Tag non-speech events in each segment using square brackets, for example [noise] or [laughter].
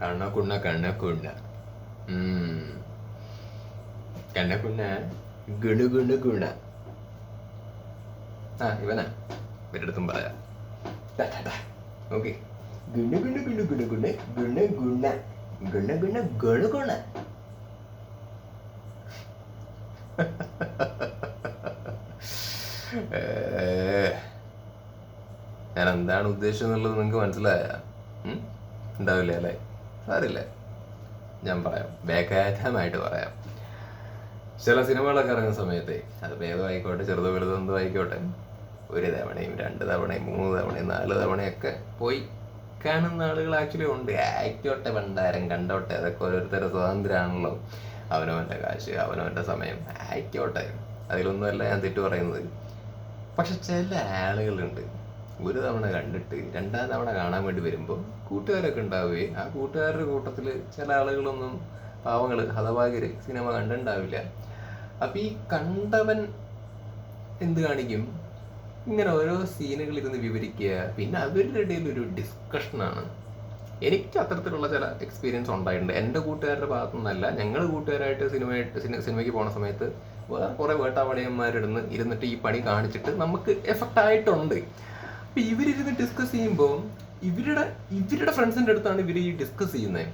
കണ്ണക്കുണ്ണ കണ്ണക്കുണ്ണ. കണ്ണക്കുണ്ണ ഗുണു ഗുണു ഗുണ. ആ ഇവനാ. ഇവരടുത്തും പറയാം. ഓക്കെ ഗുണ ഗുണ ഗുണ ഗുണ ഗുണ ഗുണ [laughs] ഗുണ. ഗുണ ഗുണ ഗുണ ഗുണ. ഞാൻ എന്താണ് ഉദ്ദേശം എന്നുള്ളത് നിങ്ങൾക്ക് മനസ്സിലായ? ഉണ്ടാവില്ല അല്ലേ? സാരില്ല ഞാൻ പറയാം. വേഗാതമായിട്ട് പറയാം. ചില സിനിമകളൊക്കെ ഇറങ്ങുന്ന സമയത്ത് അത് ഭേദമായിക്കോട്ടെ ചെറുതോ വലുതോ എന്തോ ആയിക്കോട്ടെ ഒരു തവണയും രണ്ട് തവണയും മൂന്ന് തവണയും നാല് തവണയൊക്കെ പോയി കാണുന്ന ആളുകൾ ആക്ച്വലി ഉണ്ട്. ആയിക്കോട്ടെ ഭണ്ഡാരം കണ്ടോട്ടെ. അതൊക്കെ ഓരോരുത്തരുടെ സ്വാതന്ത്ര്യമാണല്ലോ. അവനവന്റെ കാശ് അവനവന്റെ സമയം. ആയിക്കോട്ടെ. അതിലൊന്നുമല്ല ഞാൻ തെറ്റു പറയുന്നത്. പക്ഷെ ചില ആളുകളുണ്ട്. ഒരു തവണ കണ്ടിട്ട് രണ്ടാം തവണ കാണാൻ വേണ്ടി വരുമ്പോൾ കൂട്ടുകാരൊക്കെ ഉണ്ടാവുകയും ആ കൂട്ടുകാരുടെ കൂട്ടത്തിൽ ചില ആളുകളൊന്നും പാവങ്ങൾ ഹതഭാഗ്യര് സിനിമ കണ്ടിട്ടുണ്ടാവില്ല. അപ്പം ഈ കണ്ടവൻ എന്ത് കാണിക്കും? ഇങ്ങനെ ഓരോ സീനുകൾ ഇരുന്ന് വിവരിക്കുക. പിന്നെ അവരുടെ ഇടയിൽ ഒരു ഡിസ്കഷനാണ് എനിക്ക് അത്തരത്തിലുള്ള ചില എക്സ്പീരിയൻസ് ഉണ്ടായിട്ടുണ്ട്. എന്റെ കൂട്ടുകാരുടെ ഭാഗത്തു നിന്നല്ല ഞങ്ങൾ കൂട്ടുകാരായിട്ട് സിനിമയായിട്ട് സിനി- സിനിമയ്ക്ക് പോണ സമയത്ത് വേറെ കുറേ വേട്ടാവളിയന്മാരിടുന്ന് ഇരുന്നിട്ട് ഈ പണി കാണിച്ചിട്ട് നമുക്ക് എഫക്റ്റ് ആയിട്ടുണ്ട്. അപ്പം ഇവരിരുന്ന് ഡിസ്കസ് ചെയ്യുമ്പോൾ ഇവരുടെ ഇവരുടെ ഫ്രണ്ട്സിന്റെ അടുത്താണ് ഇവർ ഈ ഡിസ്കസ് ചെയ്യുന്നത്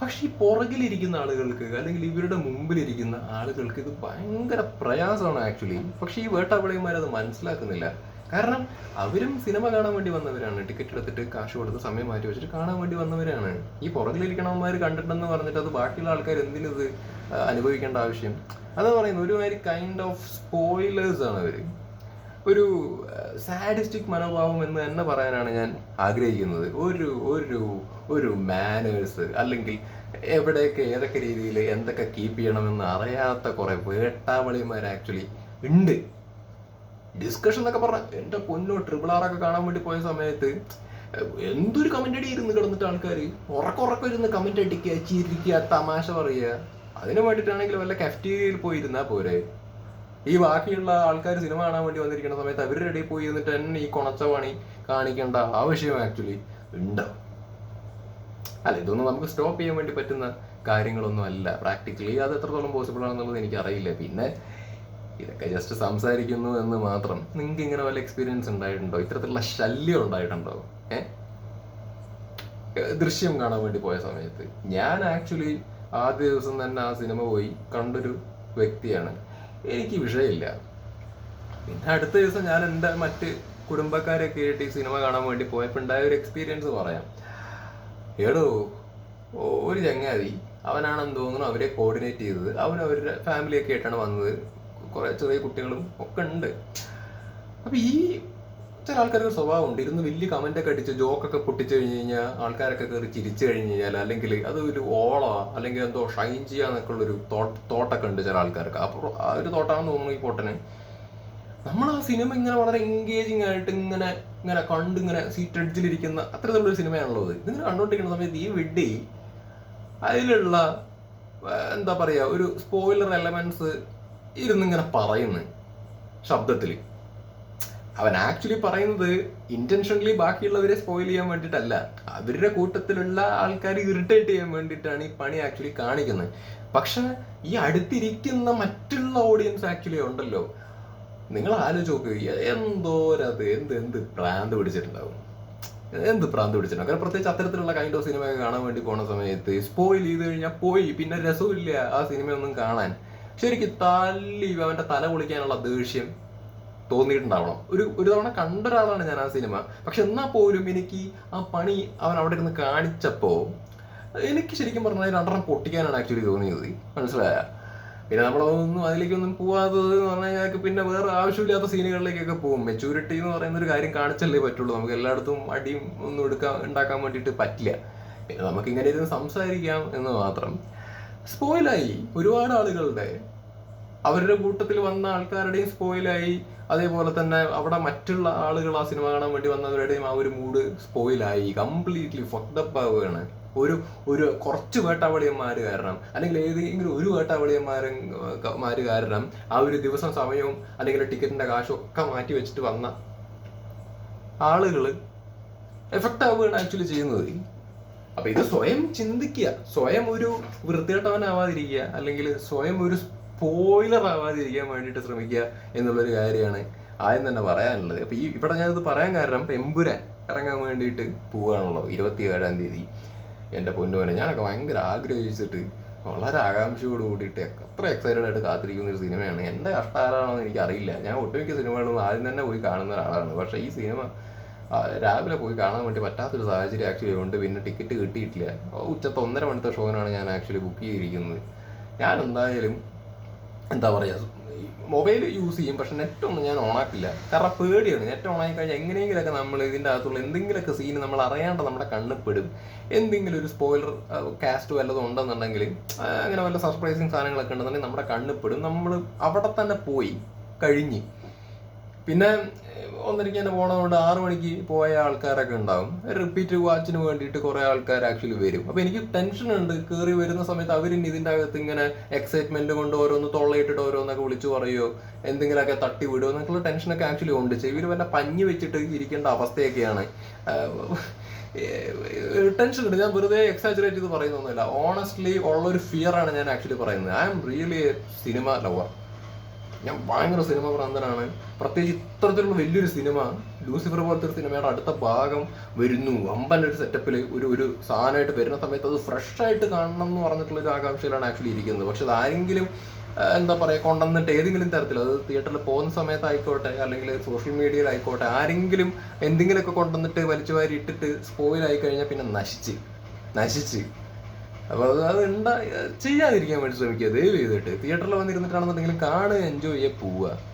പക്ഷെ ഈ പുറകിലിരിക്കുന്ന ആളുകൾക്ക് അല്ലെങ്കിൽ ഇവരുടെ മുമ്പിലിരിക്കുന്ന ആളുകൾക്ക് ഇത് ഭയങ്കര പ്രയാസമാണ് ആക്ച്വലി പക്ഷെ ഈ വേട്ടാപിളയന്മാർ അത് മനസ്സിലാക്കുന്നില്ല. കാരണം അവരും സിനിമ കാണാൻ വേണ്ടി വന്നവരാണ്. ടിക്കറ്റ് എടുത്തിട്ട് കാശ് കൊടുത്ത് സമയം മാറ്റി വെച്ചിട്ട് കാണാൻ വേണ്ടി വന്നവരാണ്. ഈ പുറകിലിരിക്കണവന്മാർ കണ്ടിട്ടെന്ന് പറഞ്ഞിട്ട് അത് ബാക്കിയുള്ള ആൾക്കാർ എന്തിനത് അനുഭവിക്കേണ്ട ആവശ്യം? അതെന്ന് പറയുന്നത് ഒരുമാതിരി കൈൻഡ് ഓഫ് സ്പോയിലേഴ്സ് ആണ് അവർ. ഒരു സാഡിസ്റ്റിക് മനോഭാവം എന്ന് തന്നെ പറയാനാണ് ഞാൻ ആഗ്രഹിക്കുന്നത്. ഒരു ഒരു ഒരു മാനേഴ്സ് അല്ലെങ്കിൽ എവിടെയൊക്കെ ഏതൊക്കെ രീതിയിൽ എന്തൊക്കെ കീപ്പ് ചെയ്യണമെന്ന് അറിയാത്ത കുറെ വേട്ടാവളിമാർ ആക്ച്വലി ഉണ്ട്. ഡിസ്കഷൻ എന്നൊക്കെ പറഞ്ഞ എന്റെ പൊന്നോ ട്രിപ്പിൾ ആർ ഒക്കെ കാണാൻ വേണ്ടി പോയ സമയത്ത് എന്തൊരു കമന്റ് അടി ഇരുന്ന് കിടന്നിട്ട് ആൾക്കാർ ഉറക്കുറക്കം ഇരുന്ന് കമന്റ് അടിക്കുക ചിരിക്കുക തമാശ പറയുക. അതിന് വേണ്ടിയിട്ടാണെങ്കിൽ വല്ല കഫ്റ്റീരിയയിൽ പോയി ഇരുന്നാ പോരെ. ഈ ബാക്കിയുള്ള ആൾക്കാർ സിനിമ കാണാൻ വേണ്ടി വന്നിരിക്കുന്ന സമയത്ത് അവർ റെഡി പോയി എന്നിട്ട് തന്നെ ഈ കൊണച്ച പണി കാണിക്കേണ്ട ആവശ്യം ആക്ച്വലി ഉണ്ട്. അല്ല ഇതൊന്നും നമുക്ക് സ്റ്റോപ്പ് ചെയ്യാൻ വേണ്ടി പറ്റുന്ന കാര്യങ്ങളൊന്നും അല്ല. പ്രാക്ടിക്കലി അത് എത്രത്തോളം പോസിബിൾ ആണെന്നുള്ളത് എനിക്ക് അറിയില്ല പിന്നെ ഇതൊക്കെ ജസ്റ്റ് സംസാരിക്കുന്നു എന്ന് മാത്രം. നിങ്ങൾക്ക് ഇങ്ങനെ വല്ല എക്സ്പീരിയൻസ് ഉണ്ടായിട്ടുണ്ടോ? ഇത്തരത്തിലുള്ള ശല്യം ഉണ്ടായിട്ടുണ്ടോ? ഏഹ് ദൃശ്യം കാണാൻ വേണ്ടി പോയ സമയത്ത്. ഞാൻ ആക്ച്വലി ആദ്യ ദിവസം തന്നെ ആ സിനിമ പോയി കണ്ടൊരു വ്യക്തിയാണ്. എനിക്ക് വിഷയമില്ല. പിന്നെ അടുത്ത ദിവസം ഞാൻ എന്റെ മറ്റ് കുടുംബക്കാരൊക്കെ ആയിട്ട് ഈ സിനിമ കാണാൻ വേണ്ടി പോയപ്പോൾ ഉണ്ടായ ഒരു എക്സ്പീരിയൻസ് പറയാം. എടോ ഒരു ചങ്ങാതി അവനാണെന്ന് തോന്നുന്നു അവരെ കോർഡിനേറ്റ് ചെയ്തത്. അവൻ അവരുടെ ഫാമിലിയൊക്കെ ആയിട്ടാണ് വന്നത്. കുറേ ചെറിയ കുട്ടികളും ഒക്കെ ഉണ്ട്. അപ്പൊ ഈ ചില ആൾക്കാർക്ക് സ്വഭാവം ഉണ്ട് ഇരുന്ന് വലിയ കമന്റ് ഒക്കെ അടിച്ച് ജോക്കൊക്കെ പൊട്ടിച്ചു കഴിഞ്ഞ് കഴിഞ്ഞാൽ ആൾക്കാരൊക്കെ കയറി ചിരിച്ചു കഴിഞ്ഞ് കഴിഞ്ഞാൽ അല്ലെങ്കിൽ അത് ഒരു ഓളോ അല്ലെങ്കിൽ എന്തോ ഷൈൻ ചെയ്യാന്നൊക്കെ ഉള്ളൊരു തോട്ട് തോട്ടൊക്കെ ഉണ്ട് ചില ആൾക്കാർക്ക്. അപ്പോൾ ആ ഒരു തോട്ടാണെന്ന് തോന്നുന്നു ഈ പൊട്ടന്. നമ്മൾ ആ സിനിമ ഇങ്ങനെ വളരെ എൻഗേജിങ് ആയിട്ട് ഇങ്ങനെ ഇങ്ങനെ കണ്ട് ഇങ്ങനെ സീറ്റ് ഒരു സിനിമയാണല്ലോ ഇത് ഇതിങ്ങനെ കണ്ടുകൊണ്ടിരിക്കുന്ന സമയത്ത് ഈ വിഡ്ഡി അതിലുള്ള എന്താ പറയാ ഒരു സ്പോയിലർ എലമെന്റ്സ് ഇരുന്നിങ്ങനെ പറയുന്നു ശബ്ദത്തിൽ അവൻ ആക്ച്വലി പറയുന്നത് ഇന്റൻഷനലി ബാക്കിയുള്ളവരെ സ്പോയിൽ ചെയ്യാൻ വേണ്ടിയിട്ടല്ല. അവരുടെ കൂട്ടത്തിലുള്ള ആൾക്കാർ ഇറിറ്റേറ്റ് ചെയ്യാൻ വേണ്ടിയിട്ടാണ് ഈ പണി ആക്ച്വലി കാണിക്കുന്നത്. പക്ഷെ ഈ അടുത്തിരിക്കുന്ന മറ്റുള്ള ഓഡിയൻസ് ആക്ച്വലി ഉണ്ടല്ലോ. നിങ്ങൾ ആലോചിച്ച് നോക്കുക എന്തോരത് എന്ത് എന്ത് പ്രാന്ത് പിടിച്ചിട്ടുണ്ടാവും. എന്ത് പ്രാന്ത് പിടിച്ചിട്ടുണ്ടാവും? കാരണം പ്രത്യേകിച്ച് അത്തരത്തിലുള്ള കൈൻഡ് ഓഫ് സിനിമ കാണാൻ വേണ്ടി പോണ സമയത്ത് സ്പോയിൽ ചെയ്ത് കഴിഞ്ഞാൽ പോയി പിന്നെ രസമില്ല ആ സിനിമയൊന്നും കാണാൻ. ശരിക്കും തല്ലി അവന്റെ തല കുളിക്കാനുള്ള ദേഷ്യം. തോന്നിയിട്ടുണ്ടാവണം. ഒരു ഒരു തവണ കണ്ട ഒരാളാണ് ഞാൻ ആ സിനിമ. പക്ഷെ എന്നാൽ പോലും എനിക്ക് ആ പണി അവൻ അവിടെ ഇരുന്ന് കാണിച്ചപ്പോ എനിക്ക് ശരിക്കും പറഞ്ഞാൽ രണ്ടെണ്ണം പൊട്ടിക്കാനാണ് ആക്ച്വലി തോന്നിയത്. മനസ്സിലായ? പിന്നെ നമ്മളൊന്നും അതിലേക്കൊന്നും പോവാത്തത് എന്ന് പറഞ്ഞു കഴിഞ്ഞാൽ പിന്നെ വേറെ ആവശ്യമില്ലാത്ത സീനുകളിലേക്കൊക്കെ പോകും. മെച്ചൂരിറ്റി എന്ന് പറയുന്ന ഒരു കാര്യം കാണിച്ചല്ലേ പറ്റുള്ളൂ. നമുക്ക് എല്ലായിടത്തും അടിയും ഒന്നും എടുക്കാൻ ഉണ്ടാക്കാൻ വേണ്ടിയിട്ട് പറ്റില്ല. പിന്നെ നമുക്ക് ഇങ്ങനെ ഇരുന്ന് സംസാരിക്കാം എന്ന് മാത്രം. സ്പോയിലായി ഒരുപാട് ആളുകളുടെ അവരുടെ കൂട്ടത്തിൽ വന്ന ആൾക്കാരുടെയും സ്പോയിലായി അതേപോലെ തന്നെ അവിടെ മറ്റുള്ള ആളുകൾ ആ സിനിമ കാണാൻ വേണ്ടി വന്നവരുടെയും ആ ഒരു മൂഡ് സ്പോയിലായി കംപ്ലീറ്റ്ലി ഫക്തപ്പ് ആവുകയാണ് ഒരു ഒരു കുറച്ച് വേട്ടാവളിയന്മാർ കാരണം അല്ലെങ്കിൽ ഏതെങ്കിലും ഒരു വേട്ടാവളിയന്മാരൻ മാര് കാരണം ആ ഒരു ദിവസം സമയവും അല്ലെങ്കിൽ ടിക്കറ്റിന്റെ കാശും ഒക്കെ മാറ്റി വെച്ചിട്ട് വന്ന ആളുകൾ എഫക്റ്റ് ആവുകയാണ് ആക്ച്വലി ചെയ്യുന്നത്. അപ്പൊ ഇത് സ്വയം ചിന്തിക്കുക. സ്വയം ഒരു വൃത്തികെട്ടവനാവാതിരിക്കുക. അല്ലെങ്കിൽ സ്വയം ഒരു സ്പോയിലർ ആവാതിരിക്കാൻ വേണ്ടിട്ട് ശ്രമിക്കുക എന്നുള്ളൊരു കാര്യമാണ് ആദ്യം തന്നെ പറയാനുള്ളത്. അപ്പൊ ഈ ഇവിടെ ഞാനിത് പറയാൻ കാരണം എമ്പുരാൻ ഇറങ്ങാൻ വേണ്ടിയിട്ട് പോവുകയാണല്ലോ ഇരുപത്തി ഏഴാം തീയതി. എന്റെ പൊന്നുപോലെ ഞാനൊക്കെ ഭയങ്കര ആഗ്രഹിച്ചിട്ട് വളരെ ആകാംക്ഷയോട് കൂടിയിട്ട് അത്ര എക്സൈറ്റഡ് ആയിട്ട് കാത്തിരിക്കുന്ന ഒരു സിനിമയാണ്. എന്റെ എന്ന് എനിക്കറിയില്ല. ഞാൻ ഒട്ടുമിക്ക സിനിമകളും ആദ്യം തന്നെ പോയി കാണുന്ന ഒരാളാണ്. പക്ഷേ ഈ സിനിമ രാവിലെ പോയി കാണാൻ വേണ്ടി പറ്റാത്തൊരു സാഹചര്യം ആക്ച്വലി ഉണ്ട്. പിന്നെ ടിക്കറ്റ് കിട്ടിയിട്ടില്ല. ഉച്ചത്തെ ഒന്നര മണിത്തെ ഷോനാണ് ഞാൻ ആക്ച്വലി ബുക്ക് ചെയ്തിരിക്കുന്നത്. ഞാൻ എന്തായാലും എന്താ പറയുക മൊബൈൽ യൂസ് ചെയ്യും പക്ഷെ നെറ്റ് ഒന്നും ഞാൻ ഓണാക്കില്ല കാരണം പേടിയാണ്. നെറ്റ് ഓണാക്കി കഴിഞ്ഞാൽ എങ്ങനെയെങ്കിലൊക്കെ നമ്മൾ ഇതിന്റെ അകത്തുള്ള എന്തെങ്കിലുമൊക്കെ സീൻ നമ്മൾ അറിയാണ്ട് നമ്മുടെ കണ്ണിൽ പെടും. എന്തെങ്കിലും ഒരു സ്പോയിലർ കാസ്റ്റ് വല്ലതും ഉണ്ടെന്നുണ്ടെങ്കിൽ അങ്ങനെ വല്ല സർപ്രൈസിങ് സാധനങ്ങളൊക്കെ ഉണ്ടെന്നുണ്ടെങ്കിൽ നമ്മുടെ കണ്ണിൽ പെടും. നമ്മൾ അവിടെ തന്നെ പോയി കഴിഞ്ഞ്. പിന്നെ ഒന്നരയ്ക്ക് തന്നെ പോണതുകൊണ്ട് ആറ് മണിക്ക് പോയ ആൾക്കാരൊക്കെ ഉണ്ടാവും. റിപ്പീറ്റ് വാച്ചിന് വേണ്ടിയിട്ട് കുറേ ആൾക്കാർ ആക്ച്വലി വരും. അപ്പോൾ എനിക്ക് ടെൻഷൻ ഉണ്ട്. കയറി വരുന്ന സമയത്ത് അവർ ഇതിന്റെ അകത്ത് ഇങ്ങനെ എക്സൈറ്റ്മെന്റ് കൊണ്ട് ഓരോന്ന് തൊള്ളയിട്ടിട്ട് ഓരോന്നൊക്കെ വിളിച്ചു പറയുമോ എന്തെങ്കിലുമൊക്കെ തട്ടി വിടുമോ എന്നൊക്കെയുള്ള ടെൻഷനൊക്കെ ആക്ച്വലി ഉണ്ട്. ചെവിയിൽ വല്ല പഞ്ഞി വെച്ചിട്ട് ഇരിക്കേണ്ട അവസ്ഥയൊക്കെയാണ്. ടെൻഷൻ ഉണ്ട്. ഞാൻ വെറുതെ എക്സാജറേറ്റ് ചെയ്ത് പറയുന്നൊന്നുമില്ല. ഓണസ്റ്റ്ലി ഉള്ളൊരു ആണ് ഞാൻ ആക്ച്വലി പറയുന്നത്. I M really cinema lover ഞാൻ ഭയങ്കര സിനിമ ഭ്രാന്തനാണ്. പ്രത്യേകിച്ച് ഇത്തരത്തിലുള്ള വലിയൊരു സിനിമ ലൂസിഫർ പോലത്തെ ഒരു സിനിമയുടെ അടുത്ത ഭാഗം വരുന്നു. അമ്പന്റെ ഒരു സെറ്റപ്പിൽ ഒരു ഒരു സാധനമായിട്ട് വരുന്ന സമയത്ത് അത് ഫ്രഷായിട്ട് കാണണം എന്ന് പറഞ്ഞിട്ടുള്ള ഒരു ആകാംക്ഷയിലാണ് ആക്ച്വലി ഇരിക്കുന്നത്. പക്ഷെ അത് ആരെങ്കിലും എന്താ പറയുക കൊണ്ടുവന്നിട്ട് ഏതെങ്കിലും തരത്തിൽ അത് തിയേറ്ററിൽ പോകുന്ന സമയത്തായിക്കോട്ടെ അല്ലെങ്കിൽ സോഷ്യൽ മീഡിയയിൽ ആയിക്കോട്ടെ ആരെങ്കിലും എന്തെങ്കിലുമൊക്കെ കൊണ്ടുവന്നിട്ട് വലിച്ചു വാരി ഇട്ടിട്ട് സ്പോയിൽ ആയി കഴിഞ്ഞാൽ പിന്നെ നശിച്ച്. നശിച്ച്. അപ്പൊ അത് അത് ഉണ്ടാ ചെയ്യാതിരിക്കാൻ വേണ്ടി ശ്രമിക്കുക. ദയവ് ചെയ്തിട്ട് തിയേറ്ററിൽ വന്നിരുന്നിട്ടാണെന്നുണ്ടെങ്കിൽ കാണുക എൻജോയ് ചെയ്യാൻ പോവുക.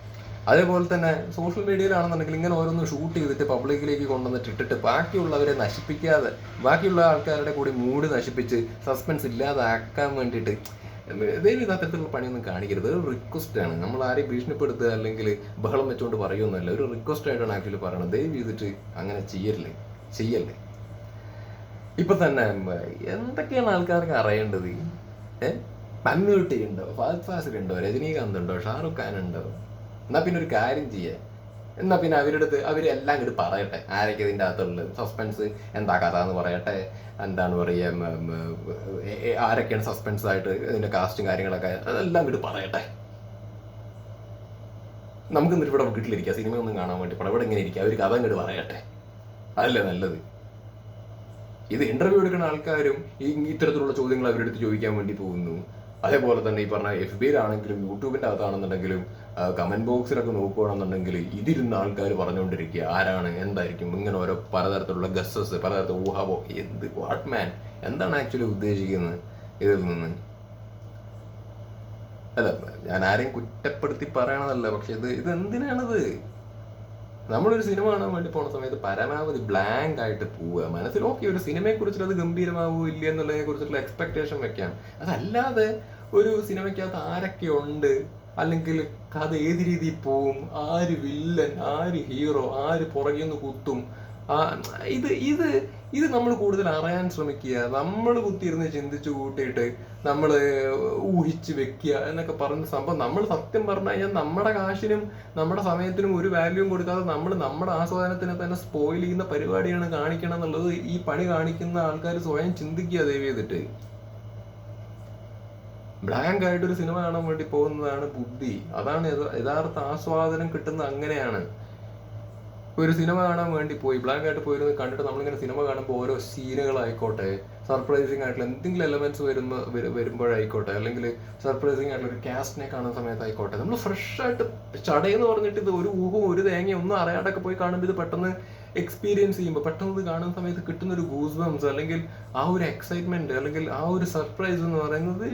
അതേപോലെ തന്നെ സോഷ്യൽ മീഡിയയിലാണെന്നുണ്ടെങ്കിൽ ഇങ്ങനെ ഓരോന്ന് ഷൂട്ട് ചെയ്തിട്ട് പബ്ലിക്കിലേക്ക് കൊണ്ടുവന്നിട്ട് ഇട്ടിട്ട് ബാക്കിയുള്ളവരെ നശിപ്പിക്കാതെ ബാക്കിയുള്ള ആൾക്കാരുടെ കൂടി മൂഡ് നശിപ്പിച്ച് സസ്പെൻസ് ഇല്ലാതാക്കാൻ വേണ്ടിയിട്ട് ദൈവം അത്തരത്തിലുള്ള പണിയൊന്നും കാണിക്കരുത്. ഒരു റിക്വസ്റ്റ് ആണ്. നമ്മൾ ആരെയും ഭീഷണിപ്പെടുത്തുക അല്ലെങ്കിൽ ബഹളം വെച്ചുകൊണ്ട് പറയുമെന്നല്ല ഒരു റിക്വസ്റ്റ് ആയിട്ടാണ് ആക്ച്വലി പറയുന്നത് ദയവ് ചെയ്തിട്ട് അങ്ങനെ ചെയ്യല്ലേ? ചെയ്യല്ലേ? ഇപ്പൊ തന്നെ എന്തൊക്കെയാണ് ആൾക്കാർക്ക് അറിയേണ്ടത്? ഏ? മമ്മൂട്ടി ഉണ്ടോ? ഫഹദ് ഫാസിൽ ഉണ്ടോ? രജനീകാന്ത് ഉണ്ടോ? ഷാറുഖ് ഖാൻ ഉണ്ടോ? എന്നാ പിന്നെ ഒരു കാര്യം ചെയ്യേ. എന്നാ പിന്നെ അവരുടെ അടുത്ത് അവരെല്ലാം ഇങ്ങോട്ട് പറയട്ടെ. ആരൊക്കെ ഇതിന്റെ അകത്തുള്ളത് സസ്പെൻസ് എന്താ കഥ എന്ന് പറയട്ടെ. എന്താണ് പറയുക ആരൊക്കെയാണ് സസ്പെൻസ് ആയിട്ട് ഇതിന്റെ കാസ്റ്റും കാര്യങ്ങളൊക്കെ അതെല്ലാം ഇങ്ങോട്ട് പറയട്ടെ. നമുക്ക് എന്നിട്ട് ഇവിടെ വീട്ടിലിരിക്കുക സിനിമ ഒന്നും കാണാൻ വേണ്ടി പടം. ഇവിടെ ഇങ്ങനെ ഇരിക്കുക അവർ കഥ ഇങ്ങോട്ട് പറയട്ടെ. അതല്ലേ നല്ലത്. ഇത് ഇന്റർവ്യൂ എടുക്കുന്ന ആൾക്കാരും ഈ ഇത്തരത്തിലുള്ള ചോദ്യങ്ങൾ അവരെടുത്ത് ചോദിക്കാൻ വേണ്ടി പോകുന്നു. അതേപോലെ തന്നെ ഈ പറഞ്ഞ എഫ് ബിയിലാണെങ്കിലും യൂട്യൂബിന്റെ അകത്താണെന്നുണ്ടെങ്കിലും കമന്റ് ബോക്സിലൊക്കെ നോക്കുകയാണെന്നുണ്ടെങ്കിൽ ഇതിരുന്ന ആൾക്കാർ പറഞ്ഞുകൊണ്ടിരിക്കുക ആരാണ് എന്തായിരിക്കും ഇങ്ങനെ ഓരോ പലതരത്തിലുള്ള ഗസ്സസ് പലതരത്തിലുള്ള ഊഹാബോ എന്ത് വാട്ട് മാൻ എന്താണ് ആക്ച്വലി ഉദ്ദേശിക്കുന്നത് ഇതിൽ നിന്ന്? അല്ല ഞാൻ ആരെയും കുറ്റപ്പെടുത്തി പറയണതല്ല പക്ഷെ ഇത് ഇത് എന്തിനാണിത് നമ്മളൊരു സിനിമ കാണാൻ വേണ്ടി പോണ സമയത്ത് പരമാവധി ബ്ലാങ്ക് ആയിട്ട് പോവുക. മനസ്സിൽ ഓക്കെ ഒരു സിനിമയെ കുറിച്ചിട്ട് അത് ഗംഭീരമാവൂ ഇല്ല എന്നുള്ളതിനെ കുറിച്ചിട്ടുള്ള എക്സ്പെക്ടേഷൻ വെക്കാം. അതല്ലാതെ ഒരു സിനിമയ്ക്കകത്ത് ആരൊക്കെ ഉണ്ട് അല്ലെങ്കിൽ കഥ ഏത് രീതിയിൽ പോവും ആര് വില്ലൻ ആര് ഹീറോ ആര് പുറകിൽ നിന്ന് കുത്തും ഇത് ഇത് ഇത് നമ്മൾ കൂടുതൽ അറിയാൻ ശ്രമിക്കുക. നമ്മൾ കുത്തിയിരുന്ന് ചിന്തിച്ചു കൂട്ടിയിട്ട് നമ്മൾ ഊഹിച്ച് വെക്കുക എന്നൊക്കെ പറഞ്ഞ സംഭവം നമ്മൾ സത്യം പറഞ്ഞു കഴിഞ്ഞാൽ നമ്മുടെ കാശിനും നമ്മുടെ സമയത്തിനും ഒരു വാല്യൂം കൊടുക്കാതെ നമ്മൾ നമ്മുടെ ആസ്വാദനത്തിനെ തന്നെ സ്പോയിൽ ചെയ്യുന്ന പരിപാടിയാണ് കാണിക്കണം എന്നുള്ളത് ഈ പണി കാണിക്കുന്ന ആൾക്കാർ സ്വയം ചിന്തിക്കുക ദയവ് ചെയ്തിട്ട്. ബ്ലാങ്ക് ആയിട്ട് ഒരു സിനിമ കാണാൻ വേണ്ടി പോകുന്നതാണ് ബുദ്ധി. അതാണ് യഥാർത്ഥ ആസ്വാദനം കിട്ടുന്നത് അങ്ങനെയാണ്. ഒരു സിനിമ കാണാൻ വേണ്ടി പോയി. ബ്ലാങ്ക് ആയിട്ട് പോയിരുന്നു കണ്ടിട്ട് നമ്മളിങ്ങനെ സിനിമ കാണുമ്പോൾ ഓരോ സീനുകളായിക്കോട്ടെ സർപ്രൈസിങ് ആയിട്ടുള്ള എന്തെങ്കിലും എലമെന്റ്സ് വരുന്ന വരുമ്പോഴായിക്കോട്ടെ അല്ലെങ്കിൽ സർപ്രൈസിങ് ആയിട്ടുള്ള ഒരു കാസ്റ്റിനെ കാണുന്ന സമയത്തായിക്കോട്ടെ നമ്മൾ ഫ്രഷ് ആയിട്ട് ചടയെന്ന് പറഞ്ഞിട്ട് ഇത് ഒരു ഊഹവും ഒരു തേങ്ങയും ഒന്നും അറിയാണ്ടൊക്കെ പോയി കാണുമ്പോൾ ഇത് പെട്ടെന്ന് എക്സ്പീരിയൻസ് ചെയ്യുമ്പോൾ പെട്ടെന്ന് ഇത് കാണുന്ന സമയത്ത് കിട്ടുന്ന ഒരു ഗൂസ് ബംസ് അല്ലെങ്കിൽ ആ ഒരു എക്സൈറ്റ്മെന്റ് അല്ലെങ്കിൽ ആ ഒരു സർപ്രൈസ് എന്ന് പറയുന്നത്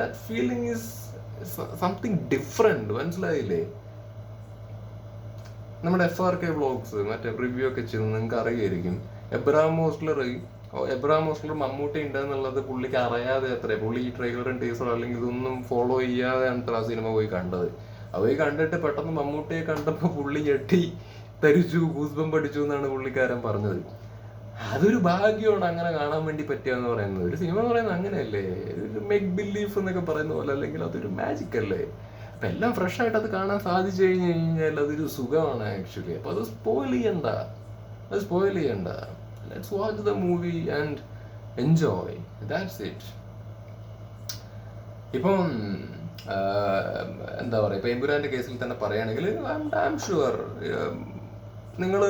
that feeling is something different മനസ്സിലായില്ലേ? നമ്മുടെ എഫ് ആർ കെ വ്ളോഗ്സ് മറ്റേ റിവ്യൂ ഒക്കെ ചെയ്ത് നിങ്ങൾക്ക് അറിയായിരിക്കും. എബ്രഹാം മോസ്ലർ എബ്രാം മോസ്ലർ മമ്മൂട്ടി ഉണ്ട് എന്നുള്ളത് പുള്ളിക്ക് അറിയാതെ അത്രേ. പുള്ളി ഈ ട്രെയിലറും ടീസറും അല്ലെങ്കിൽ ഇതൊന്നും ഫോളോ ചെയ്യാതെയാണ് ആ സിനിമ പോയി കണ്ടത്. അത് പോയി കണ്ടിട്ട് പെട്ടെന്ന് മമ്മൂട്ടിയെ കണ്ടപ്പോൾ പുള്ളി ഞെട്ടി. തരിച്ചു ഗൂസ്ബം പഠിച്ചു എന്നാണ് പുള്ളിക്കാരൻ പറഞ്ഞത്. അതൊരു ഭാഗ്യമാണ് അങ്ങനെ കാണാൻ വേണ്ടി പറ്റുക എന്ന് പറയുന്നത്. ഒരു സിനിമ എന്ന് പറയുന്നത് അങ്ങനെയല്ലേ? ഒരു മെഗ് ബിലീഫ് എന്നൊക്കെ പറയുന്ന പോലെ അല്ലെങ്കിൽ അതൊരു മാജിക് അല്ലേ? അപ്പൊ എല്ലാം ഫ്രഷ് ആയിട്ട് അത് കാണാൻ സാധിച്ചു കഴിഞ്ഞു കഴിഞ്ഞാൽ അതൊരു സുഖമാണ് ആക്ച്വലി അപ്പൊ അത് സ്പോയിൽ ചെയ്യണ്ട. അത് സ്പോയിൽ ചെയ്യണ്ട. Let's watch the movie and enjoy that's it ഇപ്പം എന്താ പറയുക ഇപ്പം കേസിൽ തന്നെ പറയുകയാണെങ്കിൽ ഐ ആം ഷുവർ നിങ്ങൾ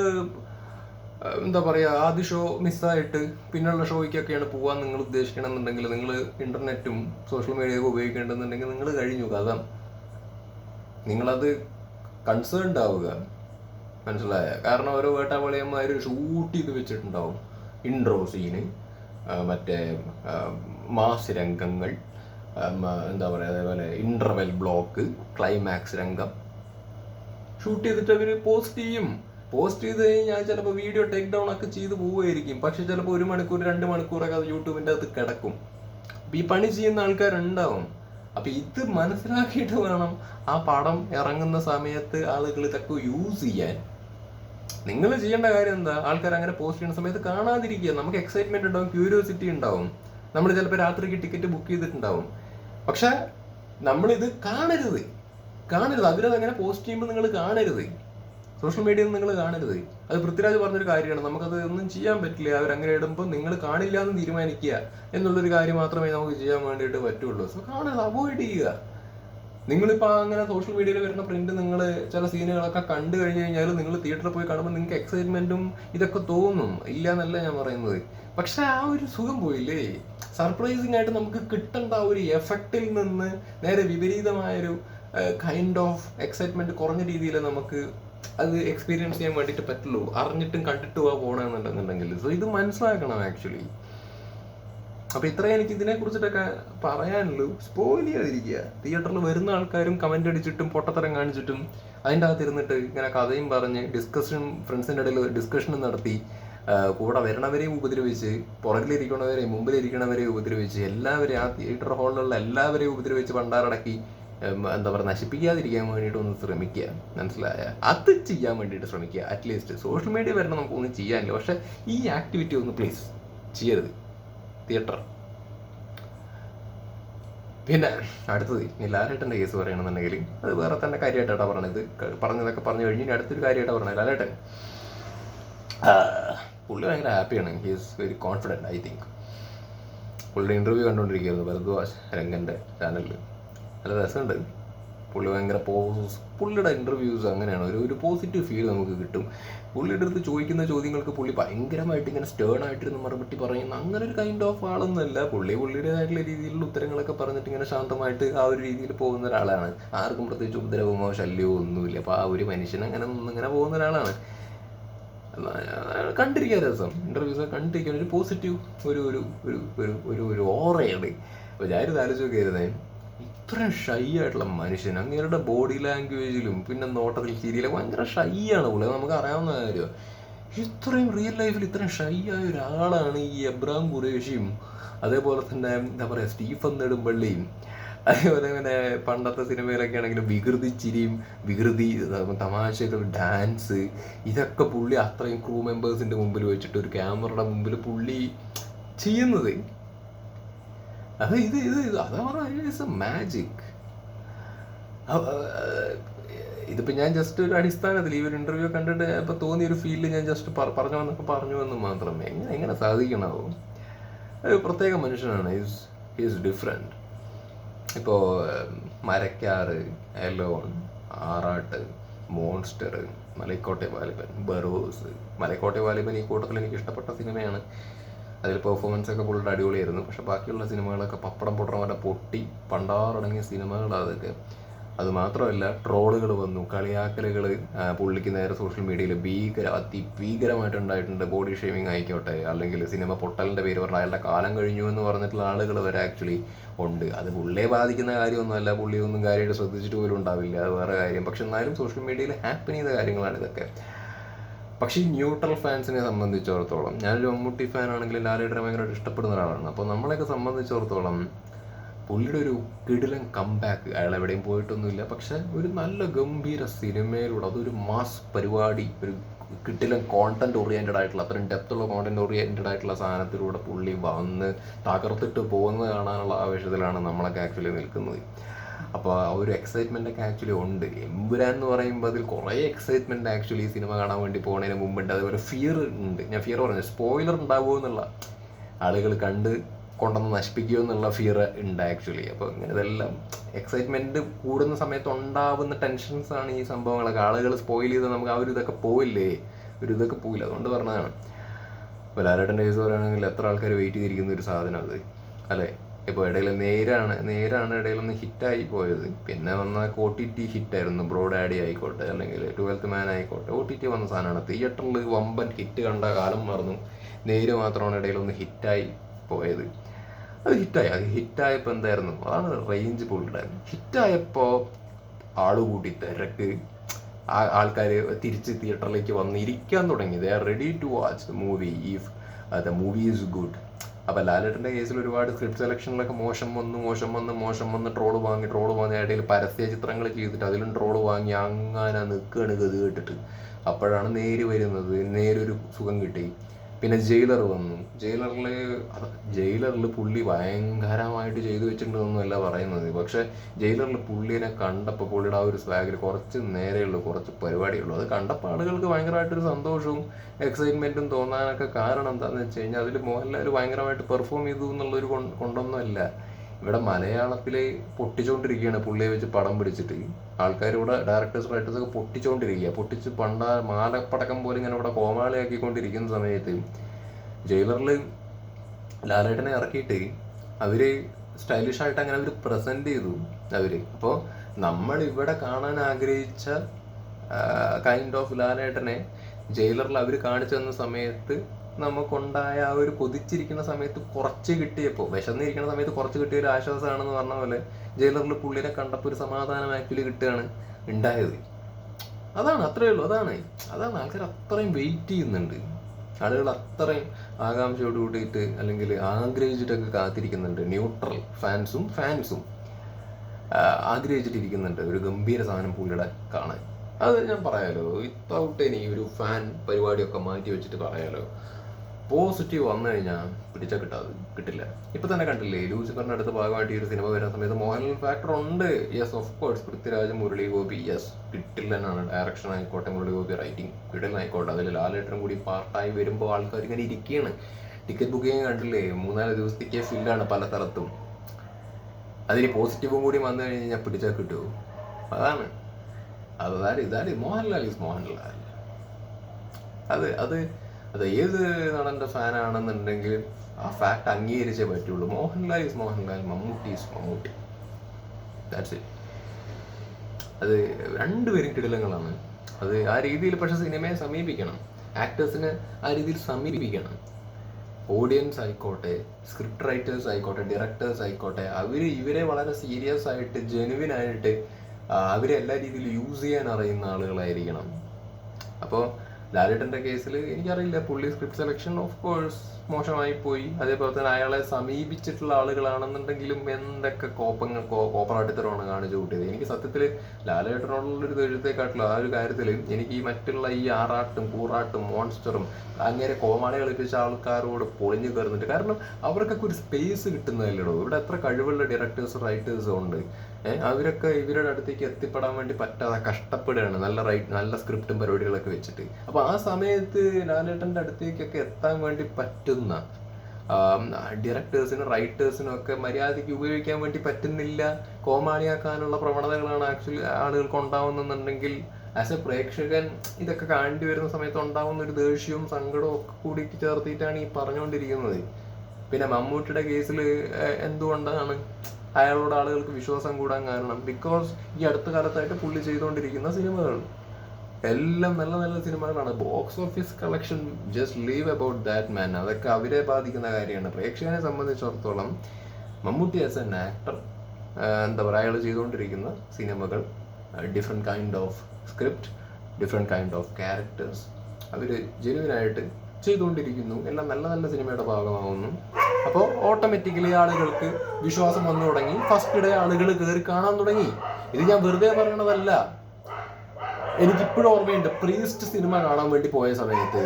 എന്താ പറയുക ആദ്യ ഷോ മിസ്സായിട്ട് പിന്നെയുള്ള ഷോയ്ക്കൊക്കെയാണ് പോകാൻ നിങ്ങൾ ഉദ്ദേശിക്കണമെന്നുണ്ടെങ്കിൽ നിങ്ങൾ ഇന്റർനെറ്റും സോഷ്യൽ മീഡിയയൊക്കെ ഉപയോഗിക്കേണ്ടതെന്നുണ്ടെങ്കിൽ നിങ്ങൾ കഴിഞ്ഞു. കഥ നിങ്ങളത് കൺസേൺഡ് ആവുക. മനസ്സിലായ? കാരണം ഓരോ വേട്ടാവളിയന്മാർ ഷൂട്ട് ചെയ്ത് വെച്ചിട്ടുണ്ടാവും. ഇൻട്രോ സീന് മറ്റേ മാസ് രംഗങ്ങൾ എന്താ പറയുക അതേപോലെ ഇന്റർവെൽ ബ്ലോക്ക് ക്ലൈമാക്സ് രംഗം. ഷൂട്ട് ചെയ്തിട്ട് അവർ പോസ്റ്റ് ചെയ്യും. പോസ്റ്റ് ചെയ്ത് കഴിഞ്ഞാൽ ചിലപ്പോൾ വീഡിയോ ടേക്ക് ഡൗൺ ഒക്കെ ചെയ്ത് പോവുമായിരിക്കും. പക്ഷെ ചിലപ്പോൾ ഒരു മണിക്കൂർ രണ്ട് മണിക്കൂറൊക്കെ അത് യൂട്യൂബിന്റെ അകത്ത് കിടക്കും. അപ്പം ഈ പണി ചെയ്യുന്ന ആൾക്കാരുണ്ടാവും. അപ്പം ഇത് മനസ്സിലാക്കിയിട്ട് വേണം ആ പടം ഇറങ്ങുന്ന സമയത്ത് ആളുകൾ ഇതൊക്കെ യൂസ് ചെയ്യാൻ. നിങ്ങൾ ചെയ്യേണ്ട കാര്യം എന്താ? ആൾക്കാർ അങ്ങനെ പോസ്റ്റ് ചെയ്യുന്ന സമയത്ത് കാണാതിരിക്കുക. നമുക്ക് എക്സൈറ്റ്മെന്റ് ഉണ്ടാവും ക്യൂരിയോസിറ്റി ഉണ്ടാവും. നമ്മൾ ചിലപ്പോൾ രാത്രിക്ക് ടിക്കറ്റ് ബുക്ക് ചെയ്തിട്ടുണ്ടാവും. പക്ഷെ നമ്മളിത് കാണരുത്. കാണരുത്. അവരത് അങ്ങനെ പോസ്റ്റ് ചെയ്യുമ്പോൾ നിങ്ങൾ കാണരുത്. സോഷ്യൽ മീഡിയയിൽ നിങ്ങൾ കാണരുത്. അത് പൃഥ്വിരാജ് പറഞ്ഞൊരു കാര്യമാണ്. നമുക്കത് ഒന്നും ചെയ്യാൻ പറ്റില്ല. അവരങ്ങനെ ഇടുമ്പോൾ നിങ്ങൾ കാണില്ല എന്ന് തീരുമാനിക്കുക എന്നുള്ളൊരു കാര്യം മാത്രമേ നമുക്ക് ചെയ്യാൻ വേണ്ടിയിട്ട് പറ്റുള്ളൂ. സോ കാണരുത്. അവോയ്ഡ് ചെയ്യുക. നിങ്ങളിപ്പോൾ അങ്ങനെ സോഷ്യൽ മീഡിയയിൽ വരുന്ന പ്രിന്റ് നിങ്ങൾ ചില സീനുകളൊക്കെ കണ്ടു കഴിഞ്ഞു കഴിഞ്ഞാൽ നിങ്ങൾ തിയേറ്ററിൽ പോയി കാണുമ്പോൾ നിങ്ങൾക്ക് എക്സൈറ്റ്മെന്റും ഇതൊക്കെ തോന്നും. ഇല്ല എന്നല്ല ഞാൻ പറയുന്നത്. പക്ഷെ ആ ഒരു സുഖം പോയില്ലേ? സർപ്രൈസിങ് ആയിട്ട് നമുക്ക് കിട്ടേണ്ട ആ ഒരു എഫക്റ്റിൽ നിന്ന് നേരെ വിപരീതമായൊരു കൈൻഡ് ഓഫ് എക്സൈറ്റ്മെന്റ് കുറഞ്ഞ രീതിയിൽ നമുക്ക് അത് എക്സ്പീരിയൻസ് ചെയ്യാൻ വേണ്ടിയിട്ട് പറ്റുള്ളൂ. അറിഞ്ഞിട്ടും കണ്ടിട്ട് ആ പോകണമെന്നുണ്ടെന്നുണ്ടെങ്കിൽ സോ ഇത് മനസ്സിലാക്കണം ആക്ച്വലി അപ്പൊ ഇത്രയും എനിക്ക് ഇതിനെ കുറിച്ചിട്ടൊക്കെ പറയാനുള്ളൂ. സ്പോയിൽ ചെയ്യാതിരിക്കുക. തിയേറ്ററിൽ വരുന്ന ആൾക്കാരും കമന്റ് അടിച്ചിട്ടും പൊട്ടത്തരം കാണിച്ചിട്ടും അതിന്റെ അകത്ത് ഇരുന്നിട്ട് ഇങ്ങനെ കഥയും പറഞ്ഞ് ഡിസ്കഷൻ ഫ്രണ്ട്സിന്റെ ഇടയിൽ ഡിസ്കഷനും നടത്തി കൂടെ വരണവരെയും ഉപദ്രവിച്ച് പുറകിലിരിക്കണവരെയും മുമ്പിലിരിക്കണവരെയും ഉപദ്രവിച്ച് എല്ലാവരെയും ആ തിയേറ്റർ ഹാളിലുള്ള എല്ലാവരെയും ഉപദ്രവിച്ച് പണ്ടാറടക്കി എന്താ പറയുക നശിപ്പിക്കാതിരിക്കാൻ വേണ്ടിയിട്ട് ഒന്ന് ശ്രമിക്കുക. മനസ്സിലായ? അത് ചെയ്യാൻ വേണ്ടിയിട്ട് ശ്രമിക്കുക. അറ്റ്ലീസ്റ്റ് സോഷ്യൽ മീഡിയ വരണം നമുക്കൊന്നും ചെയ്യാനില്ല. പക്ഷെ ഈ ആക്ടിവിറ്റി ഒന്ന് പ്ലീസ് ചെയ്യരുത്. തിയേറ്റർ പിന്നെ അടുത്തത് ഇനി ലാലേട്ടന്റെ കേസ് പറയണമെന്നുണ്ടെങ്കിൽ അത് വേറെ തന്നെ കാര്യമായിട്ടാണ് പറഞ്ഞത്. പറഞ്ഞതൊക്കെ പറഞ്ഞു കഴിഞ്ഞ് ഇനി അടുത്തൊരു കാര്യമായിട്ടാണ് പറഞ്ഞത്. ലാലേട്ടൻ പുള്ളി ഭയങ്കര ഹാപ്പിയാണ് he is very confident I think പുള്ളിയുടെ ഇന്റർവ്യൂ കണ്ടുകൊണ്ടിരിക്കുകയായിരുന്നു. ഭരദ്വാജ് രംഗന്റെ ചാനലിൽ നല്ല രസമുണ്ട്. പുള്ളി ഭയങ്കര പോസ് പുള്ളിയുടെ ഇന്റർവ്യൂസ് അങ്ങനെയാണ്. ഒരു ഒരു പോസിറ്റീവ് ഫീൽ നമുക്ക് കിട്ടും. പുള്ളിയുടെ അടുത്ത് ചോദിക്കുന്ന ചോദ്യങ്ങൾക്ക് പുള്ളി ഭയങ്കരമായിട്ട് ഇങ്ങനെ സ്റ്റേൺ ആയിട്ടിരുന്ന് മറുപടി പറയുന്ന അങ്ങനെ ഒരു കൈൻഡ് ഓഫ് ആളൊന്നുമല്ല. പുള്ളി പുള്ളിയുടേതായിട്ടുള്ള രീതിയിലുള്ള ഉത്തരങ്ങളൊക്കെ പറഞ്ഞിട്ട് ഇങ്ങനെ ശാന്തമായിട്ട് ആ ഒരു രീതിയിൽ പോകുന്ന ഒരാളാണ്. ആർക്കും പ്രത്യേകിച്ച് ഉപദ്രവമോ ശല്യമോ ഒന്നുമില്ല. അപ്പോൾ ആ ഒരു മനുഷ്യൻ അങ്ങനെ ഇങ്ങനെ പോകുന്ന ഒരാളാണ്. കണ്ടിരിക്കാൻ രസം. ഇന്റർവ്യൂസ് കണ്ടിരിക്കാൻ ഒരു പോസിറ്റീവ് ഒരു ഒരു ഒരു ഒരു ഒരു ഒരു ഓറയാണ് അപ്പോൾ ഞാനിത് ആലോചിച്ച് നോക്കിയിരുന്നേ ഇത്രയും ഷൈ ആയിട്ടുള്ള മനുഷ്യൻ. അങ്ങേരുടെ ബോഡി ലാംഗ്വേജിലും പിന്നെ നോട്ടത്തിൽ ചിരിയിലും ഭയങ്കര ഷൈ ആണ് പുള്ളി നമുക്ക് അറിയാവുന്ന കാര്യം. ഇത്രയും റിയൽ ലൈഫിൽ ഇത്രയും ഷൈ ആയ ഒരാളാണ് ഈ എബ്രാം ഖുറേഷിയും അതേപോലെ തന്നെ എന്താ പറയുക സ്റ്റീഫൻ നെടുമ്പള്ളിയും അതേപോലെ തന്നെ പണ്ടത്തെ സിനിമയിലൊക്കെ ആണെങ്കിലും വികൃതി ചിരിയും വികൃതി തമാശകൾ ഡാൻസ് ഇതൊക്കെ പുള്ളി അത്രയും ക്രൂ മെമ്പേഴ്സിന്റെ മുമ്പിൽ വെച്ചിട്ട് ഒരു ക്യാമറയുടെ മുമ്പിൽ പുള്ളി ചെയ്യുന്നത്. അത് ഇത് ഇത് ഇത് ഇറ്റ്സ് എ മാജിക് ഇതിപ്പോ ഞാൻ ജസ്റ്റ് ഒരു അടിസ്ഥാനത്തിൽ ഈ ഒരു ഇന്റർവ്യൂ കണ്ടിട്ട് ഇപ്പൊ തോന്നിയ ഒരു ഫീൽഡ് ഞാൻ ജസ്റ്റ് പറഞ്ഞു എന്നൊക്കെ പറഞ്ഞു എന്ന് മാത്രമേ എങ്ങനെ എങ്ങനെ സാധിക്കണമോ ഒരു പ്രത്യേക മനുഷ്യനാണ് ഈസ് ഈസ് ഡിഫറെന്റ് ഇപ്പോൾ മരക്കാറ് എലോൺ ആറാട്ട് മോൺസ്റ്റർ മലൈക്കോട്ടെ വാലിബൻ ബറോസ്. മലൈക്കോട്ടെ വാലിബൻ ഈ കൂട്ടത്തിൽ എനിക്ക് ഇഷ്ടപ്പെട്ട സിനിമയാണ്. അതിൽ പെർഫോമൻസ് ഒക്കെ പുള്ളിയുടെ അടിപൊളിയായിരുന്നു. പക്ഷെ ബാക്കിയുള്ള സിനിമകളൊക്കെ പപ്പടം പൊട്ടണം വരെ പൊട്ടി പണ്ടാറടങ്ങിയ സിനിമകളാണ് അതൊക്കെ. അത് മാത്രമല്ല ട്രോളുകൾ വന്നു കളിയാക്കലുകൾ പുള്ളിക്ക് നേരെ സോഷ്യൽ മീഡിയയിൽ ഭീകര അതി അതിഭീകരമായിട്ടുണ്ടായിട്ടുണ്ട് ബോഡി ഷേമിങ് ആയിക്കോട്ടെ അല്ലെങ്കിൽ സിനിമ പൊട്ടലിന്റെ പേര് പറഞ്ഞാൽ അയാളുടെ കാലം കഴിഞ്ഞു എന്ന് പറഞ്ഞിട്ടുള്ള ആളുകൾ വരെ ആക്ച്വലി ഉണ്ട്. അത് പുള്ളിയെ ബാധിക്കുന്ന കാര്യമൊന്നുമല്ല പുള്ളി ഒന്നും കാര്യമായിട്ട് ശ്രദ്ധിച്ചിട്ട് പോലും ഉണ്ടാവില്ല. അത് വേറെ കാര്യം. പക്ഷെ എന്നാലും സോഷ്യൽ മീഡിയയിൽ ഹാപ്പൻ ചെയ്ത കാര്യങ്ങളാണ് ഇതൊക്കെ. പക്ഷേ ഈ ന്യൂട്രൽ ഫാൻസിനെ സംബന്ധിച്ചിടത്തോളം ഞാനൊരു മമ്മൂട്ടി ഫാനാണെങ്കിൽ ലാലേട്ടനെ ഭയങ്കരമായിട്ട് ഇഷ്ടപ്പെടുന്ന ഒരാളാണ്. അപ്പോൾ നമ്മളെയൊക്കെ സംബന്ധിച്ചിടത്തോളം പുള്ളിയുടെ ഒരു കിടിലൻ കംബാക്ക് അയാൾ എവിടെയും പോയിട്ടൊന്നുമില്ല. പക്ഷേ ഒരു നല്ല ഗംഭീര സിനിമയിലൂടെ അതൊരു മാസ് പരിപാടി ഒരു കിട്ടിലൻ കോണ്ടന്റ് ഓറിയന്റഡ് ആയിട്ടുള്ള അത്രയും ഡെപ്തുള്ള കോണ്ടന്റ് ഓറിയന്റഡ് ആയിട്ടുള്ള സാധനത്തിലൂടെ പുള്ളി വന്ന് തകർത്തിട്ട് പോകുന്നത് കാണാനുള്ള ആവേശത്തിലാണ് നമ്മളൊക്കെ ആക്ച്വലി നിൽക്കുന്നത്. അപ്പോൾ ആ ഒരു എക്സൈറ്റ്മെന്റ് ഒക്കെ ആക്ച്വലി ഉണ്ട്. എമ്പുരാൻ എന്ന് പറയുമ്പോൾ അതിൽ കുറേ എക്സൈറ്റ്മെന്റ് ആക്ച്വലി സിനിമ കാണാൻ വേണ്ടി പോകുന്നതിന് മുമ്പുണ്ട്. അതുപോലെ ഫിയർ ഉണ്ട്. ഞാൻ ഫിയർ പറഞ്ഞു സ്പോയിലർ ഉണ്ടാവുമോ എന്നുള്ള. ആളുകൾ കണ്ട് കൊണ്ടുവന്ന് നശിപ്പിക്കുമോ എന്നുള്ള ഫിയർ ഉണ്ട് ആക്ച്വലി അപ്പോൾ ഇങ്ങനെ ഇതെല്ലാം എക്സൈറ്റ്മെന്റ് കൂടുന്ന സമയത്ത് ഉണ്ടാവുന്ന ടെൻഷൻസ് ആണ് ഈ സംഭവങ്ങളൊക്കെ. ആളുകൾ സ്പോയിൽ ചെയ്ത് നമുക്ക് ആ ഒരു ഇതൊക്കെ പോയില്ലേ ഒരു ഇതൊക്കെ പോയില്ല അതുകൊണ്ട് പറഞ്ഞതാണ്. ഇപ്പോൾ ലാലേട്ടന്റെ കേസ് പറയുകയാണെങ്കിൽ എത്ര ആൾക്കാർ വെയിറ്റ് ചെയ്തിരിക്കുന്ന ഒരു സാധനം അത്. അല്ലേ? ഇപ്പോൾ ഇടയിൽ നേരാണ് നേരാണ് ഇടയിലൊന്ന് ഹിറ്റായി പോയത്. പിന്നെ വന്ന ഒ ടി ടി ഹിറ്റായിരുന്നു. ബ്രോഡ് ആഡി ആയിക്കോട്ടെ അല്ലെങ്കിൽ ട്വൽത്ത് മാൻ ആയിക്കോട്ടെ ഒ ടി ടി വന്ന സാധനമാണ്. തിയേറ്ററിൽ വമ്പൻ ഹിറ്റ് കണ്ട കാലം മറന്നു. നേര് മാത്രമാണ് ഇടയിലൊന്ന് ഹിറ്റായി പോയത്. അത് ഹിറ്റായി അത് ഹിറ്റായപ്പോൾ എന്തായിരുന്നു? അതാണ് റേഞ്ച് പുള്ളിയുണ്ടായിരുന്നു ഹിറ്റായപ്പോൾ ആൾ കൂട്ടി തിരക്ക്. ആൾക്കാർ തിരിച്ച് തിയേറ്ററിലേക്ക് വന്ന് ഇരിക്കാൻ തുടങ്ങി. They are ready to watch the movie if the movie is good അപ്പോൾ ലാലേട്ടന്റെ കേസിൽ ഒരുപാട് സ്ക്രിപ്റ്റ് സെലക്ഷനിലൊക്കെ മോശം വന്ന് മോശം വന്ന് മോശം വന്ന് ട്രോൾ വാങ്ങി ട്രോൾ വാങ്ങി ഇടയിൽ പരസ്യ ചിത്രങ്ങൾ ചെയ്തിട്ട് അതിലും ട്രോൾ വാങ്ങി അങ്ങനെ നിൽക്കുകയാണ് ഗതി കേട്ടിട്ട്. അപ്പോഴാണ് നേര് വരുന്നത്. നേരൊരു സുഖം കിട്ടി. പിന്നെ ജയിലർ വന്നു. ജയിലറിൽ ജയിലറിൽ പുള്ളി ഭയങ്കരമായിട്ട് ചെയ്തു വെച്ചിട്ടുണ്ടെന്നല്ല പറയുന്നത്. പക്ഷെ ജയിലറിൽ പുള്ളിനെ കണ്ടപ്പോൾ പുള്ളിയുടെ ആ ഒരു സ്വാഗിൽ കുറച്ച് നേരെയുള്ളൂ കുറച്ച് പരിപാടിയുള്ളൂ അത് കണ്ടപ്പോൾ ആളുകൾക്ക് ഭയങ്കരമായിട്ടൊരു സന്തോഷവും എക്സൈറ്റ്മെന്റും തോന്നാനൊക്കെ കാരണം എന്താണെന്ന് വെച്ച് കഴിഞ്ഞാൽ അതിൽ മോഹൻലാൽ ഭയങ്കരമായിട്ട് പെർഫോം ചെയ്തു എന്നുള്ളൊരു കൊണ്ടൊന്നുമല്ല ഇവിടെ മലയാളത്തിൽ പൊട്ടിച്ചുകൊണ്ടിരിക്കുകയാണ് പുള്ളിയെ വെച്ച് പടം പിടിച്ചിട്ട്. ആൾക്കാർ ഇവിടെ ഡയറക്ടേഴ്സ് റൈറ്റേഴ്സൊക്കെ പൊട്ടിച്ചുകൊണ്ടിരിക്കുക പൊട്ടിച്ച് പണ്ട മാലപ്പടക്കം പോലെ ഇങ്ങനെ ഇവിടെ കോമാളിയാക്കിക്കൊണ്ടിരിക്കുന്ന സമയത്ത് ജയിലറിൽ ലാലേട്ടനെ ഇറക്കിയിട്ട് അവർ സ്റ്റൈലിഷ് ആയിട്ട് അങ്ങനെ അവർ പ്രസന്റ് ചെയ്തു അവർ. അപ്പോൾ നമ്മൾ ഇവിടെ കാണാൻ ആഗ്രഹിച്ച കൈൻഡ് ഓഫ് ലാലേട്ടനെ ജയിലറിൽ അവർ കാണിച്ചു തന്ന സമയത്ത് നമുക്കുണ്ടായ ആ ഒരു കൊതിച്ചിരിക്കുന്ന സമയത്ത് കുറച്ച് കിട്ടിയപ്പോൾ വിശന്നിരിക്കുന്ന സമയത്ത് കുറച്ച് കിട്ടിയ ഒരു ആശ്വാസമാണെന്ന് പറഞ്ഞ പോലെ ജയിലറിൽ പുള്ളിനെ കണ്ടപ്പോൾ ഒരു സമാധാനം ആക്ച്വലി കിട്ടുകയാണ് ഉണ്ടായത് അതാണ് അത്രയേ ഉള്ളൂ അതാണ്. അതാണ് ആൾക്കാർ അത്രയും വെയിറ്റ് ചെയ്യുന്നുണ്ട്. ആളുകൾ അത്രയും ആകാംക്ഷയോട് കൂടിയിട്ട് അല്ലെങ്കിൽ ആഗ്രഹിച്ചിട്ടൊക്കെ കാത്തിരിക്കുന്നുണ്ട്. ന്യൂട്രൽ ഫാൻസും ഫാൻസും ആഗ്രഹിച്ചിട്ടിരിക്കുന്നുണ്ട് ഒരു ഗംഭീര സാധനം പുള്ളിയുടെ കാണാൻ. അത് ഞാൻ പറയാലോ വിത്തൗട്ട് ഇനി ഒരു ഫാൻ പരിപാടിയൊക്കെ മാറ്റി വെച്ചിട്ട് പറയാലോ. പോസിറ്റീവ് വന്നു കഴിഞ്ഞാൽ പിടിച്ചാൽ കിട്ടാതെ കിട്ടില്ല. ഇപ്പൊ തന്നെ കണ്ടില്ലേ ലൂസിഫറിന്റെ അടുത്ത ഭാഗമായിട്ട് ഈ ഒരു സിനിമ വരുന്ന സമയത്ത് മോഹൻലാൽ ഫാക്ടർ ഉണ്ട്. Yes of course Prithviraj Murali Gopy yes കിട്ടില്ല എന്നാണ് ഡയറക്ഷൻ ആയിക്കോട്ടെ മുരളി ഗോപി റൈറ്റിംഗ് കിടലായിക്കോട്ടെ അതിൽ ലാലേട്ടനും കൂടി പാർട്ടായി വരുമ്പോൾ ആൾക്കാർ ഇങ്ങനെ ഇരിക്കുകയാണ് ടിക്കറ്റ് ബുക്കിംഗ് കണ്ടില്ലേ മൂന്നാൽ ദിവസത്തേക്ക് ഫില്ലാണ് പല സ്ഥലത്തും അതിന് പോസിറ്റീവും കൂടി വന്നു കഴിഞ്ഞാൽ പിടിച്ചാൽ കിട്ടുമോ അതാണ്. അതാണ് ഇതാണ് മോഹൻലാൽ ഇസ് മോഹൻലാൽ. അത് അത് അത് ഏത് നടന്റെ ഫാൻ ആണെന്നുണ്ടെങ്കിൽ ആ ഫാക്ട് അംഗീകരിച്ചേ പറ്റുള്ളൂ. Mohanlal is Mohanlal Mammootty is Mammootty. That's it അത് രണ്ടുപേരും കിടിലങ്ങളാണ്. അത് ആ രീതിയിൽ പക്ഷെ സിനിമയെ സമീപിക്കണം. ആക്ടേഴ്സിനെ ആ രീതിയിൽ സമീപിക്കണം. ഓഡിയൻസ് ആയിക്കോട്ടെ സ്ക്രിപ്റ്റ് റൈറ്റേഴ്സ് ആയിക്കോട്ടെ ഡയറക്ടേഴ്സ് ആയിക്കോട്ടെ അവർ ഇവരെ വളരെ സീരിയസ് ആയിട്ട് ജെനുവിൻ ആയിട്ട് അവരെ എല്ലാ രീതിയിലും യൂസ് ചെയ്യാൻ അറിയുന്ന ആളുകളായിരിക്കണം. അപ്പോൾ ലാലേട്ടന്റെ കേസിൽ എനിക്കറിയില്ല. പുള്ളി സ്ക്രിപ്റ്റ് സെലക്ഷൻ ഓഫ് കോഴ്സ് മോശമായി പോയി. അതേപോലെ തന്നെ അയാളെ സമീപിച്ചിട്ടുള്ള ആളുകളാണെന്നുണ്ടെങ്കിലും എന്തൊക്കെ കോപ്പങ്ങൾ കോപ്പറാട്ടിത്തരമാണ് കാണിച്ചു കൂട്ടിയത്. എനിക്ക് സത്യത്തിൽ ലാലേട്ടനോടുള്ളൊരു എഴുത്തേക്കാട്ടില്ല ആ ഒരു കാര്യത്തിൽ എനിക്ക് ഈ മറ്റുള്ള ഈ ആറാട്ടും കൂറാട്ടും മോൺസ്റ്ററും അങ്ങനെ കോമാളി കളിപ്പിച്ച ആൾക്കാരോട് പൊളിഞ്ഞു കയറുന്നുണ്ട്. കാരണം അവർക്കൊക്കെ ഒരു സ്പേസ് കിട്ടുന്നതല്ലടോ. ഇവിടെ എത്ര കഴിവുള്ള ഡയറക്ടേഴ്സ് റൈറ്റേഴ്സും ഉണ്ട്. അവരൊക്കെ ഇവരുടെ അടുത്തേക്ക് എത്തിപ്പെടാൻ വേണ്ടി പറ്റാതെ കഷ്ടപ്പെടുകയാണ്. നല്ല റൈറ്റ് നല്ല സ്ക്രിപ്റ്റും പരിപാടികളൊക്കെ വെച്ചിട്ട്. അപ്പൊ ആ സമയത്ത് ലാലേട്ടന്റെ അടുത്തേക്കൊക്കെ എത്താൻ വേണ്ടി പറ്റുന്ന ഡയറക്ടേഴ്സിനും റൈറ്റേഴ്സിനും ഒക്കെ മര്യാദയ്ക്ക് ഉപയോഗിക്കാൻ വേണ്ടി പറ്റുന്നില്ല. കോമാളിയാക്കാനുള്ള പ്രവണതകളാണ് ആക്ച്വലി ആളുകൾക്ക് ഉണ്ടാവുന്നുണ്ടെങ്കിൽ ആസ് എ പ്രേക്ഷകൻ ഇതൊക്കെ കാണേണ്ടി വരുന്ന സമയത്ത് ഉണ്ടാവുന്ന ഒരു ദേഷ്യവും സങ്കടവും ഒക്കെ കൂടി ചേർത്തിട്ടാണ് ഈ പറഞ്ഞുകൊണ്ടിരിക്കുന്നത്. പിന്നെ മമ്മൂട്ടിയുടെ കേസിൽ എന്തുകൊണ്ടാണ് അയാളോട് ആളുകൾക്ക് വിശ്വാസം കൂടാൻ കാരണം. ബിക്കോസ് ഈ അടുത്ത കാലത്തായിട്ട് പുള്ളി ചെയ്തുകൊണ്ടിരിക്കുന്ന സിനിമകൾ. എല്ലാം നല്ല നല്ല സിനിമകളാണ്. Box office collection just leave about that man അതൊക്കെ അവരെ ബാധിക്കുന്ന കാര്യമാണ്. പ്രേക്ഷകനെ സംബന്ധിച്ചിടത്തോളം മമ്മൂട്ടി ആസ് എൻ ആക്ടർ എന്താ പറയുക അയാൾ ചെയ്തുകൊണ്ടിരിക്കുന്ന സിനിമകൾ different kind of script different kind of characters അവർ ജെനുവിനായിട്ട് ചെയ്തുകൊണ്ടിരിക്കുന്നു. എല്ലാം നല്ല നല്ല സിനിമയുടെ ഭാഗമാവുന്നു. അപ്പോൾ ഓട്ടോമാറ്റിക്കലി ആളുകൾക്ക് വിശ്വാസം വന്നു തുടങ്ങി. ഫസ്റ്റ് ഡേ ആളുകൾ കയറി കാണാൻ തുടങ്ങി. ഇത് ഞാൻ വെറുതെ പറയണതല്ല. എനിക്കിപ്പോഴും ഓർമ്മയുണ്ട്. പ്രീസ്റ്റ് സിനിമ കാണാൻ വേണ്ടി പോയ സമയത്ത്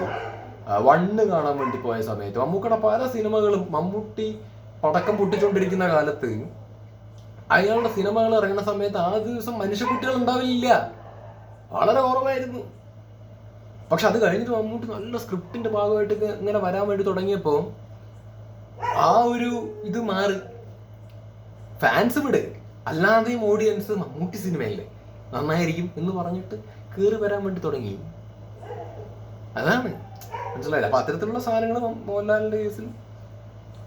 വണ്ണ് കാണാൻ വേണ്ടി പോയ സമയത്ത് മമ്മൂക്കയുടെ പല സിനിമകളും മമ്മൂട്ടി പടക്കം പൊട്ടിച്ചുകൊണ്ടിരിക്കുന്ന കാലത്ത് അയാളുടെ സിനിമകൾ ഇറങ്ങുന്ന സമയത്ത് ആ ദിവസം മനുഷ്യക്കുട്ടികൾ ഉണ്ടാവില്ല. വളരെ കുറവായിരുന്നു പക്ഷെ അത് കഴിഞ്ഞിട്ട് മമ്മൂട്ടി നല്ല സ്ക്രിപ്റ്റിന്റെ ഭാഗമായിട്ട് ഇങ്ങനെ വരാൻ വേണ്ടി തുടങ്ങിയപ്പോൾ ആ ഒരു ഇത് മാറി. ഫാൻസ് വിട്. അല്ലാതെയും ഓഡിയൻസ് മമ്മൂട്ടി സിനിമയല്ലേ നന്നായിരിക്കും എന്ന് പറഞ്ഞിട്ട് കേറി വരാൻ വേണ്ടി തുടങ്ങി. അതാണ്. മനസ്സിലായില്ല? അപ്പൊ അത്തരത്തിലുള്ള സാധനങ്ങൾ മോഹൻലാലിന്റെ കേസിൽ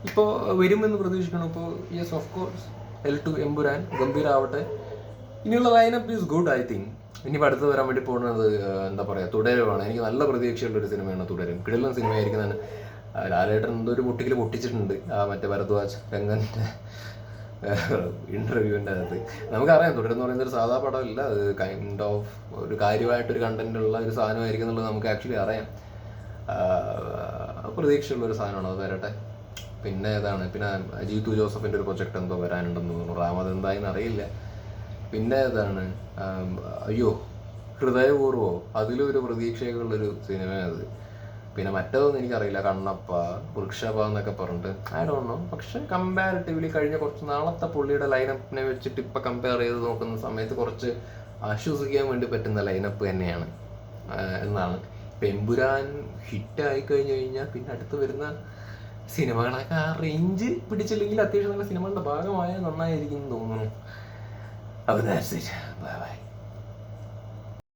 ഇപ്പോ വരുമെന്ന് പ്രതീക്ഷിക്കണം ഇപ്പോൾ yes of course L two Empuraan ഗംഭീരാവട്ടെ. ഇനിയുള്ള lineup is good I think ഇനി അടുത്ത് വരാൻ വേണ്ടി പോകുന്നത് എന്താ പറയുക തുടരുവാണ്. എനിക്ക് നല്ല പ്രതീക്ഷയുള്ള ഒരു സിനിമയാണ് തുടരും. കിടിലൻ തന്നെ ലാലേട്ടൻ എന്തോ ഒരു പൊട്ടിക്കൽ പൊട്ടിച്ചിട്ടുണ്ട്. ആ മറ്റേ ഭരദ്വാജ് രംഗന്റെ ഇന്റർവ്യൂവിന്റെ അകത്ത്. നമുക്കറിയാം തുടരുന്ന പറയുന്ന ഒരു സാധാ പടമല്ല. അത് കൈൻഡ് ഓഫ് ഒരു കാര്യമായിട്ടൊരു കണ്ടന്റുള്ള ഒരു സാധനമായിരിക്കും എന്നുള്ളത് നമുക്ക് ആക്ച്വലി അറിയാം. പ്രതീക്ഷയുള്ള ഒരു സാധനമാണ്? അത് വരട്ടെ. പിന്നെ ഏതാണ്? പിന്നെ ജീത്തു ജോസഫിന്റെ ഒരു പ്രൊജക്ട് എന്തോ വരാനുണ്ടെന്ന് തോന്നുന്നു. റാം അത് എന്തായെന്ന് അറിയില്ല. പിന്നെ ഏതാണ്? അയ്യോ ഹൃദയപൂർവോ അതിലൊരു പ്രതീക്ഷയൊക്കെയുള്ളൊരു സിനിമയത് പിന്നെ മറ്റേതൊന്നും എനിക്കറിയില്ല. കണ്ണപ്പ വൃക്ഷഭ എന്നൊക്കെ പറഞ്ഞിട്ട്. ഐ ഡോണ്ട് നോ പക്ഷെ കമ്പാരിറ്റീവ്ലി കഴിഞ്ഞ കുറച്ച് നാളത്തെ പുള്ളിയുടെ ലൈനപ്പിനെ വെച്ചിട്ട് ഇപ്പൊ കമ്പയർ ചെയ്ത് നോക്കുന്ന സമയത്ത് കുറച്ച് ആശ്വസിക്കാൻ വേണ്ടി പറ്റുന്ന ലൈനപ്പ് തന്നെയാണ്. എന്നാണ്. പെമ്പുരാൻ ഹിറ്റ് ആയി കഴിഞ്ഞു കഴിഞ്ഞാൽ പിന്നെ അടുത്ത് വരുന്ന സിനിമകളൊക്കെ ആ റേഞ്ച് പിടിച്ചില്ലെങ്കിൽ അത്യാവശ്യം നല്ല സിനിമകളുടെ ഭാഗമായ നന്നായിരിക്കും തോന്നുന്നു. അപ്പോൾ ദാറ്റ്സ് ഇറ്റ് ബൈ ബൈ